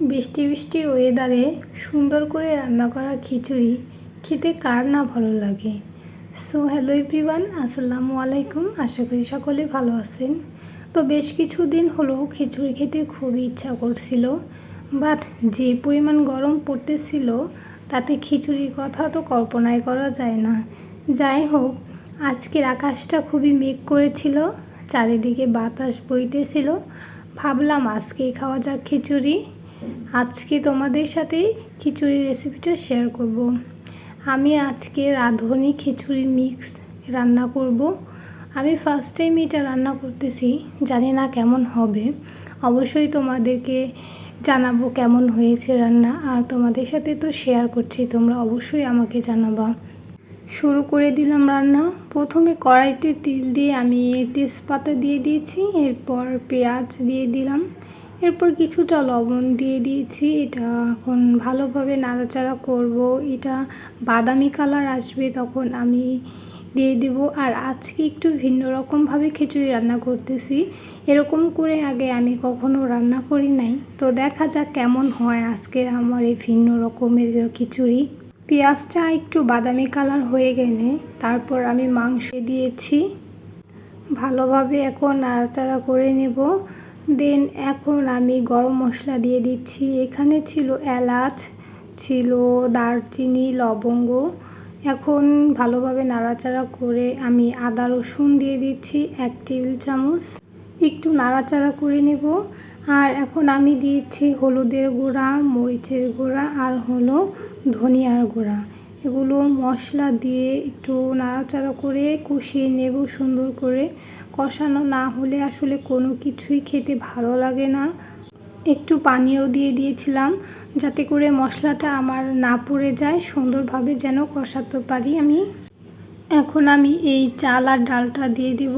বৃষ্টি বৃষ্টি ওয়েদারে সুন্দর করে রান্না করা খিচুড়ি খেতে কার না ভালো লাগে। সো হ্যালো এভরিওয়ান আসসালামু আলাইকুম। আশা করি সকলে ভালো আছেন। তো বেশ কিছু দিন হলো খিচুড়ি খেতে খুবই ইচ্ছা করছিল বাট যে পরিমাণ গরম পড়তেছিল, তাতে খিচুড়ির কথা তো কল্পনাই করা যায় না। যাই হোক, আজকের আকাশটা খুবই মেঘ করেছিল, চারিদিকে বাতাস বইতেছিল। ভাবলাম আজকেই খাওয়া যাক খিচুড়ি। আজকে তোমাদের সাথে খিচুড়ি রেসিপিটা শেয়ার করব। আমি আজকে রাঁধুনি খিচুড়ি মিক্স রান্না করব। আমি ফার্স্ট টাইম এটা রান্না করতেছি, জানি না কেমন হবে অবশ্যই তোমাদেরকে জানাব কেমন হয়েছে রান্না, আর তোমাদের সাথে তো শেয়ার করছি, তোমরা অবশ্যই আমাকে জানাবা শুরু করে দিলাম রান্না প্রথমে কড়াইতে তেল দিয়ে আমি তেজপাতা দিয়ে দিয়েছি, এরপর পেঁয়াজ দিয়ে দিলাম এরপর কিছুটা লবণ দিয়ে দিয়েছি। এটা এখন ভালোভাবে নাড়াচাড়া করব। এটা বাদামি কালার আসবে তখন আমি দিয়ে দেব। আর আজকে একটু ভিন্ন রকমভাবে খিচুড়ি রান্না করতেছি। এরকম করে আগে আমি কখনো রান্না করি নাই। তো দেখা যাক কেমন হয় আজকে আমার এই ভিন্ন রকমের খিচুড়ি। পেঁয়াজটা একটু বাদামি কালার হয়ে গেলে তারপর আমি মাংস দিয়েছি। ভালোভাবে এখন নাড়াচাড়া করে নেব। দেন এখন আমি গরম মশলা দিয়ে দিচ্ছি। এখানে ছিল এলাচ, ছিল দারচিনি, লবঙ্গ। এখন ভালোভাবে নাড়াচাড়া করে আমি আদা, রসুন দিয়ে দিচ্ছি এক টেবিল চামচ। একটু নাড়াচাড়া করে নেব। আর এখন আমি দিয়েছি হলুদের গুঁড়া, মরিচের গুঁড়া আর হলো ধনিয়ার গুঁড়া। এগুলো মশলা দিয়ে একটু নাড়াচাড়া করে কষিয়ে নেব সুন্দর করে। কষানো না হলে আসলে কোনো কিছুই খেতে ভালো লাগে না। একটু পানিও দিয়ে দিয়েছিলাম যাতে করে মশলাটা আমার না পড়ে যায়, সুন্দরভাবে যেন কষাতে পারি আমি। এখন আমি এই চাল আর ডালটা দিয়ে দেব।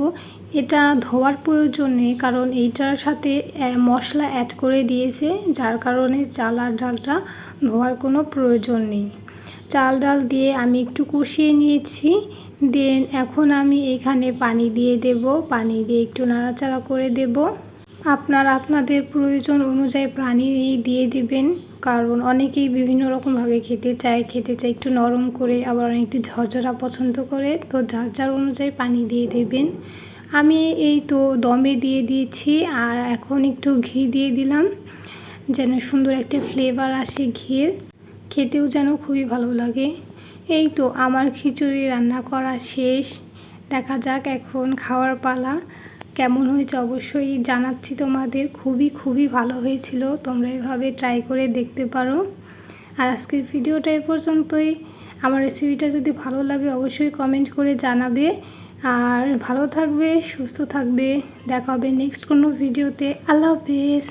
এটা ধোয়ার প্রয়োজন নেই কারণ এইটার সাথে মশলা অ্যাড করে দিয়েছে। যার কারণে চাল আর ডালটা ধোয়ার কোনো প্রয়োজন নেই। চাল ডাল দিয়ে আমি একটু কষিয়ে নিয়েছি। দেন এখন আমি এখানে পানি দিয়ে দেব। পানি দিয়ে একটু নাড়াচাড়া করে দেব। আপনার আপনাদের প্রয়োজন অনুযায়ী পানি দিয়ে দেবেন। কারণ অনেকেই বিভিন্ন রকমভাবে খেতে চায়। খেতে চায় একটু নরম করে, আবার একটু ঝরঝরা পছন্দ করে। তো যার যার অনুযায়ী পানি দিয়ে দেবেন। আমি এই তো দমে দিয়ে দিয়েছি আর এখন একটু ঘি দিয়ে দিলাম। যেন সুন্দর একটা ফ্লেভার আসে ঘিয়ের। খেতেও যেন খুবই ভালো লাগে। এই তো আমার খিচুড়ি রান্না করা শেষ। দেখা যাক এখন খাওয়ার পালা কেমন হয়েছে। অবশ্যই জানাচ্ছি তোমাদের। খুবই খুবই ভালো হয়েছিল। তোমরা এভাবে ট্রাই করে দেখতে পারো। আর আজকের ভিডিওটা এ পর্যন্তই। আমার রেসিপিটা যদি ভালো লাগে অবশ্যই কমেন্ট করে জানাবে। আর ভালো থাকবে, সুস্থ থাকবে। দেখা হবে নেক্সট কোনো ভিডিওতে আল্লাহ হাফেজ।